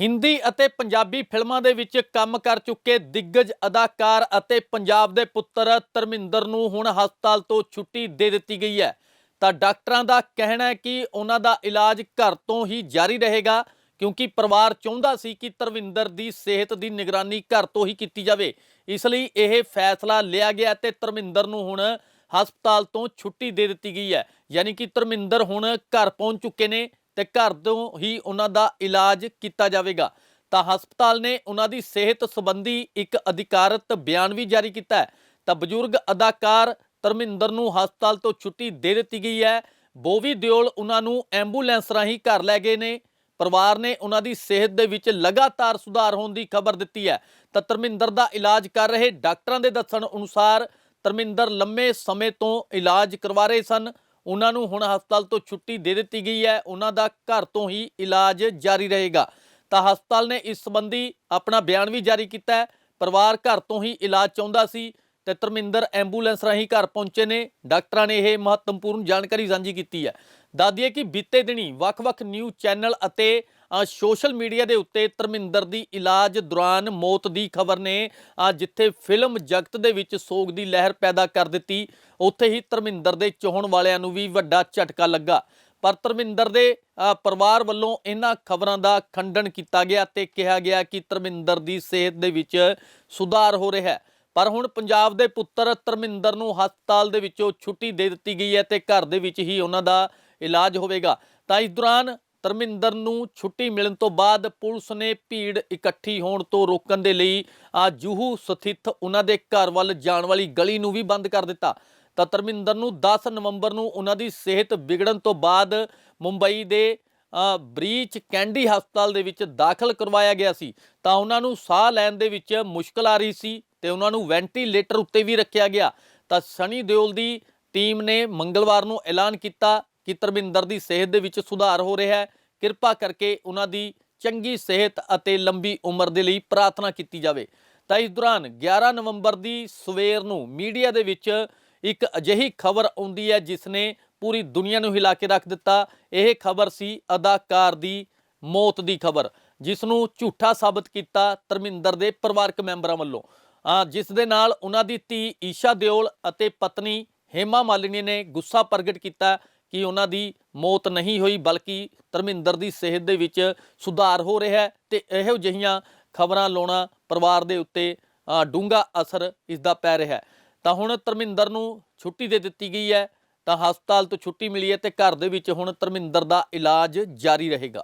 ਹਿੰਦੀ ਅਤੇ ਪੰਜਾਬੀ ਫਿਲਮਾਂ ਦੇ ਵਿੱਚ ਕੰਮ ਕਰ ਚੁੱਕੇ ਦਿੱਗਜ ਅਦਾਕਾਰ ਅਤੇ ਪੰਜਾਬ ਦੇ ਪੁੱਤਰ ਧਰਮਿੰਦਰ ਨੂੰ ਹੁਣ ਹਸਪਤਾਲ ਤੋਂ ਛੁੱਟੀ ਦੇ ਦਿੱਤੀ ਗਈ ਹੈ। ਤਾਂ ਡਾਕਟਰਾਂ ਦਾ ਕਹਿਣਾ ਹੈ ਕਿ ਉਹਨਾਂ ਦਾ ਇਲਾਜ ਘਰ ਤੋਂ ਹੀ ਜਾਰੀ ਰਹੇਗਾ, ਕਿਉਂਕਿ ਪਰਿਵਾਰ ਚਾਹੁੰਦਾ ਸੀ ਕਿ ਧਰਮਿੰਦਰ ਦੀ ਸਿਹਤ ਦੀ ਨਿਗਰਾਨੀ ਘਰ ਤੋਂ ਹੀ ਕੀਤੀ ਜਾਵੇ। ਇਸ ਲਈ ਇਹ ਫੈਸਲਾ ਲਿਆ ਗਿਆ ਤੇ ਧਰਮਿੰਦਰ ਨੂੰ ਹੁਣ ਹਸਪਤਾਲ ਤੋਂ ਛੁੱਟੀ ਦੇ ਦਿੱਤੀ ਗਈ ਹੈ। ਯਾਨੀ ਕਿ ਧਰਮਿੰਦਰ ਹੁਣ ਘਰ ਪਹੁੰਚ ਚੁੱਕੇ ਨੇ। ਤੇ ਘਰ ਤੋਂ ਹੀ ਉਹਨਾਂ ਦਾ ਇਲਾਜ ਕੀਤਾ ਜਾਵੇਗਾ। ਤਾਂ ਹਸਪਤਾਲ ਨੇ ਉਹਨਾਂ ਦੀ ਸਿਹਤ ਸੰਬੰਧੀ ਇੱਕ ਅਧਿਕਾਰਤ ਬਿਆਨ ਵੀ ਜਾਰੀ ਕੀਤਾ ਹੈ। ਤਾਂ ਬਜ਼ੁਰਗ ਅਦਾਕਾਰ ਧਰਮਿੰਦਰ ਨੂੰ ਹਸਪਤਾਲ ਤੋਂ ਛੁੱਟੀ ਦੇ ਦਿੱਤੀ ਗਈ ਹੈ। ਬੋਵੀ ਦਿਓਲ ਉਹਨਾਂ ਨੂੰ ਐਂਬੂਲੈਂਸ ਰਾਹੀਂ ਘਰ ਲੈ ਗਏ ਨੇ। ਪਰਿਵਾਰ ਨੇ ਉਹਨਾਂ ਦੀ ਸਿਹਤ ਦੇ ਵਿੱਚ ਲਗਾਤਾਰ ਸੁਧਾਰ ਹੋਣ ਦੀ ਖਬਰ ਦਿੱਤੀ ਹੈ। ਤਾਂ ਧਰਮਿੰਦਰ ਦਾ ਇਲਾਜ ਕਰ ਰਹੇ ਡਾਕਟਰਾਂ ਦੇ ਦੱਸਣ ਅਨੁਸਾਰ ਧਰਮਿੰਦਰ ਲੰਮੇ ਸਮੇਂ ਤੋਂ ਇਲਾਜ ਕਰਵਾ ਰਹੇ ਸਨ। ਉਹਨਾਂ ਨੂੰ ਹੁਣ ਹਸਪਤਾਲ ਤੋਂ ਛੁੱਟੀ ਦੇ ਦਿੱਤੀ ਗਈ ਹੈ। ਉਹਨਾਂ ਦਾ ਘਰ ਤੋਂ ਹੀ ਇਲਾਜ ਜਾਰੀ ਰਹੇਗਾ। ਤਾਂ ਹਸਪਤਾਲ ਨੇ ਇਸ ਸੰਬੰਧੀ ਆਪਣਾ ਬਿਆਨ ਵੀ ਜਾਰੀ ਕੀਤਾ ਹੈ। ਪਰਿਵਾਰ ਘਰ ਤੋਂ ਹੀ ਇਲਾਜ ਚਾਹੁੰਦਾ ਸੀ ਤੇ ਧਰਮਿੰਦਰ ਐਂਬੂਲੈਂਸ ਰਾਹੀਂ ਘਰ ਪਹੁੰਚੇ ਨੇ। ਡਾਕਟਰਾਂ ਨੇ ਇਹ ਮਹੱਤਵਪੂਰਨ ਜਾਣਕਾਰੀ ਸਾਂਝੀ ਕੀਤੀ ਹੈ। ਦੱਸਦੀਏ ਕਿ ਬੀਤੇ ਦਿਨੀ ਵੱਖ-ਵੱਖ ਨਿਊਜ਼ ਚੈਨਲ ਅਤੇ ਸੋਸ਼ਲ ਮੀਡੀਆ ਦੇ ਉੱਤੇ ਧਰਮਿੰਦਰ ਦੀ ਇਲਾਜ ਦੌਰਾਨ ਮੌਤ ਦੀ ਖਬਰ ਨੇ ਜਿੱਥੇ ਫਿਲਮ ਜਗਤ ਦੇ ਵਿੱਚ ਸੋਗ ਦੀ ਲਹਿਰ ਪੈਦਾ ਕਰ ਦਿੱਤੀ, ਉੱਥੇ ਹੀ ਧਰਮਿੰਦਰ ਦੇ ਚਾਹਣ ਵਾਲਿਆਂ ਨੂੰ ਵੀ ਵੱਡਾ ਝਟਕਾ ਲੱਗਾ। ਪਰ ਧਰਮਿੰਦਰ ਦੇ ਪਰਿਵਾਰ ਵੱਲੋਂ ਇਹਨਾਂ ਖਬਰਾਂ ਦਾ ਖੰਡਨ ਕੀਤਾ ਗਿਆ ਤੇ ਕਿਹਾ ਗਿਆ ਕਿ ਧਰਮਿੰਦਰ ਦੀ ਸਿਹਤ ਦੇ ਵਿੱਚ ਸੁਧਾਰ ਹੋ ਰਿਹਾ ਹੈ। ਪਰ ਹੁਣ ਪੰਜਾਬ ਦੇ ਪੁੱਤਰ ਧਰਮਿੰਦਰ ਨੂੰ ਹਸਪਤਾਲ ਦੇ ਵਿੱਚੋਂ ਛੁੱਟੀ ਦੇ ਦਿੱਤੀ ਗਈ ਹੈ ਤੇ ਘਰ ਦੇ ਵਿੱਚ ਹੀ ਉਹਨਾਂ ਦਾ ਇਲਾਜ ਹੋਵੇਗਾ। ਤਾਂ ਇਸ ਦੌਰਾਨ ਧਰਮਿੰਦਰ ਨੂੰ ਛੁੱਟੀ ਮਿਲਣ ਤੋਂ ਬਾਅਦ ਪੁਲਿਸ ਨੇ ਭੀੜ ਇਕੱਠੀ ਹੋਣ ਤੋਂ ਰੋਕਣ ਦੇ ਲਈ ਆ ਜੂਹੂ ਸਥਿਤ ਉਹਨਾਂ ਦੇ ਘਰ ਵੱਲ ਜਾਣ ਵਾਲੀ ਗਲੀ ਨੂੰ ਵੀ ਬੰਦ ਕਰ ਦਿੱਤਾ। ਤਾਂ ਧਰਮਿੰਦਰ ਨੂੰ 10 ਨਵੰਬਰ ਨੂੰ ਉਹਨਾਂ ਦੀ ਸਿਹਤ ਵਿਗੜਨ ਤੋਂ ਬਾਅਦ ਮੁੰਬਈ ਦੇ ਅ, ਬਰੀਚ ਕੈਂਡੀ ਹਸਪਤਾਲ ਦੇ ਵਿੱਚ ਦਾਖਲ ਕਰਵਾਇਆ ਗਿਆ ਸੀ। ਤਾਂ ਉਹਨਾਂ ਨੂੰ ਸਾਹ ਲੈਣ ਦੇ ਵਿੱਚ ਮੁਸ਼ਕਲ ਆ ਰਹੀ ਸੀ। ਤੇ ਉਹਨਾਂ ਨੂੰ ਵੈਂਟੀਲੇਟਰ ਉੱਤੇ ਵੀ ਰੱਖਿਆ ਗਿਆ। ਤਾਂ ਸਨੀ ਦਿਓਲ ਦੀ ਟੀਮ ਨੇ ਮੰਗਲਵਾਰ ਨੂੰ ਐਲਾਨ ਕੀਤਾ ਕਿ ਧਰਮਿੰਦਰ ਦੀ ਸਿਹਤ ਦੇ ਵਿੱਚ ਸੁਧਾਰ ਹੋ ਰਿਹਾ ਹੈ। ਕਿਰਪਾ ਕਰਕੇ ਉਹਨਾਂ ਦੀ ਚੰਗੀ ਸਿਹਤ ਅਤੇ ਲੰਬੀ ਉਮਰ ਦੇ ਲਈ ਪ੍ਰਾਰਥਨਾ ਕੀਤੀ ਜਾਵੇ। ਤਾਂ ਇਸ ਦੌਰਾਨ 11 ਨਵੰਬਰ ਦੀ ਸਵੇਰ ਨੂੰ ਮੀਡੀਆ ਦੇ ਵਿੱਚ ਇੱਕ ਅਜਿਹੀ ਖਬਰ ਆਉਂਦੀ ਹੈ ਜਿਸ ਨੇ ਪੂਰੀ ਦੁਨੀਆ ਨੂੰ ਹਿਲਾ ਕੇ ਰੱਖ ਦਿੱਤਾ। ਇਹ ਖਬਰ ਸੀ ਅਦਾਕਾਰ ਦੀ ਮੌਤ ਦੀ ਖਬਰ, ਜਿਸ ਨੂੰ ਝੂਠਾ ਸਾਬਤ ਕੀਤਾ ਧਰਮਿੰਦਰ ਦੇ ਪਰਿਵਾਰਕ ਮੈਂਬਰਾਂ ਵੱਲੋਂ। ਜਿਸ ਦੇ ਨਾਲ ਉਹਨਾਂ ਦੀ ਧੀ ਈਸ਼ਾ ਦਿਓਲ ਅਤੇ ਪਤਨੀ ਹੇਮਾ ਮਾਲਿਨੀ ਨੇ ਗੁੱਸਾ ਪ੍ਰਗਟ ਕੀਤਾ ਕਿ ਉਹਨਾਂ ਦੀ ਮੌਤ ਨਹੀਂ ਹੋਈ, ਬਲਕਿ ਧਰਮਿੰਦਰ ਦੀ ਸਿਹਤ ਦੇ ਵਿੱਚ ਸੁਧਾਰ ਹੋ ਰਿਹਾ ਹੈ ਤੇ ਇਹੋ ਜਿਹੀਆਂ ਖਬਰਾਂ ਲਾਉਣਾ ਪਰਿਵਾਰ ਦੇ ਉੱਤੇ ਡੂੰਘਾ ਅਸਰ ਇਸ ਦਾ ਪੈ ਰਿਹਾ ਹੈ। ਤਾਂ ਹੁਣ ਧਰਮਿੰਦਰ ਨੂੰ ਛੁੱਟੀ ਦੇ ਦਿੱਤੀ ਗਈ ਹੈ, ਤਾਂ ਹਸਪਤਾਲ ਤੋਂ ਛੁੱਟੀ ਮਿਲੀ ਹੈ ਤੇ ਘਰ ਦੇ ਵਿੱਚ ਹੁਣ ਧਰਮਿੰਦਰ ਦਾ ਇਲਾਜ ਜਾਰੀ ਰਹੇਗਾ।